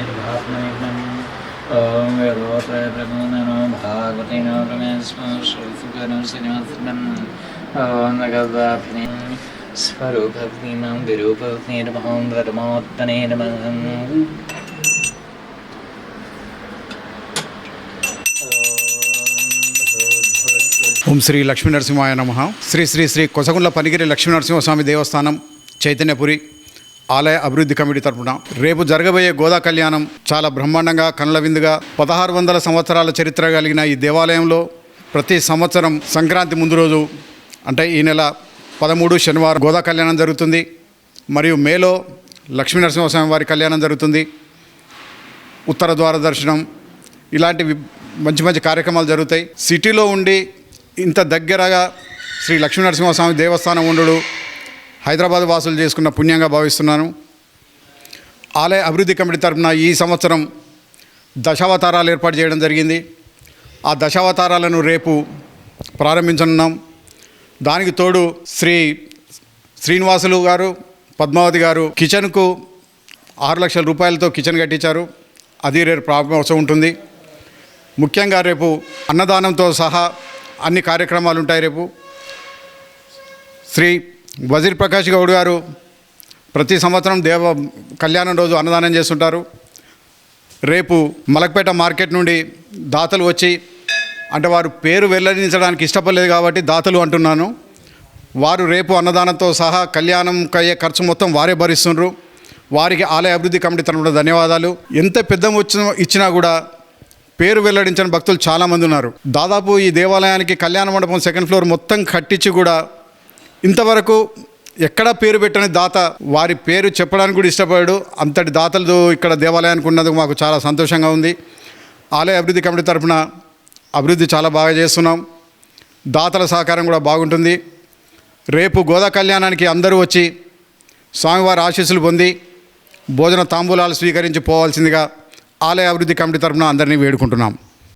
निर्भात्मैकम् ॐ वेदोत्रयप्रमोदनो भागवतेनो रमेशो श्रीसुकरो श्रीनिवासनम् ॐ नगदाभिने स्वरूपभक्तिनां विरूपभक्तिर्महों रमोत्तने नमः ఓం శ్రీ లక్ష్మీ నరసింహాయ నమ శ్రీ శ్రీ శ్రీ కొసగుండ్ల పనిగిరి లక్ష్మీ నరసింహస్వామి దేవస్థానం చైతన్యపురి ఆలయ అభివృద్ధి కమిటీ తరపున రేపు జరగబోయే గోదా కళ్యాణం చాలా బ్రహ్మాండంగా కనుల విందుగా పదహారు వందల సంవత్సరాల చరిత్ర కలిగిన ఈ దేవాలయంలో ప్రతి సంవత్సరం సంక్రాంతి ముందు రోజు అంటే ఈ నెల పదమూడు శనివారం గోదా కళ్యాణం జరుగుతుంది. మరియు మేలో లక్ష్మీ నరసింహస్వామి వారి కళ్యాణం జరుగుతుంది. ఉత్తర ద్వార దర్శనం ఇలాంటి మంచి మంచి కార్యక్రమాలు జరుగుతాయి. సిటీలో ఉండి ఇంత దగ్గరగా శ్రీ లక్ష్మీ నరసింహస్వామి దేవస్థానం ఉండడు హైదరాబాద్ వాసులు చేసుకున్న పుణ్యంగా భావిస్తున్నాను. ఆలయ అభివృద్ధి కమిటీ తరపున ఈ సంవత్సరం దశావతారాలు ఏర్పాటు చేయడం జరిగింది. ఆ దశావతారాలను రేపు ప్రారంభించనున్నాం. దానికి తోడు శ్రీ శ్రీనివాసులు గారు పద్మావతి గారు కిచెన్కు ఆరు లక్షల రూపాయలతో కిచెన్ కట్టించారు. అది రేపు ప్రారంభోత్సవం ఉంటుంది. ముఖ్యంగా రేపు అన్నదానంతో సహా అన్ని కార్యక్రమాలు ఉంటాయి రేపు. శ్రీ వజీర్ ప్రకాష్ గౌడ్ గారు ప్రతి సంవత్సరం దేవ కళ్యాణం రోజు అన్నదానం చేస్తుంటారు. రేపు మలక్పేట మార్కెట్ నుండి దాతలు వచ్చి అంటే వారు పేరు వెల్లడించడానికి ఇష్టపడలేదు కాబట్టి దాతలు అంటున్నాను. వారు రేపు అన్నదానంతో సహా కళ్యాణం అయ్యే ఖర్చు మొత్తం వారే భరిస్తుండ్రు. వారికి ఆలయ అభివృద్ధి కమిటీ తరపున ధన్యవాదాలు. ఎంత పెద్ద వచ్చిన ఇచ్చినా కూడా పేరు వెల్లడించని భక్తులు చాలామంది ఉన్నారు. దాదాపు ఈ దేవాలయానికి కళ్యాణ మండపం సెకండ్ ఫ్లోర్ మొత్తం కట్టించి కూడా ఇంతవరకు ఎక్కడా పేరు పెట్టని దాత వారి పేరు చెప్పడానికి కూడా ఇష్టపడాడు. అంతటి దాతలు ఇక్కడ దేవాలయానికి ఉన్నందుకు మాకు చాలా సంతోషంగా ఉంది. ఆలయ అభివృద్ధి కమిటీ తరఫున అభివృద్ధి చాలా బాగా చేస్తున్నాం. దాతల సహకారం కూడా బాగుంటుంది. రేపు గోదా కళ్యాణానికి అందరూ వచ్చి స్వామివారి ఆశీస్సులు పొంది భోజన తాంబూలాలు స్వీకరించి పోవాల్సిందిగా ఆలయ అభివృద్ధి కమిటీ తరఫున అందరినీ వేడుకుంటున్నాం.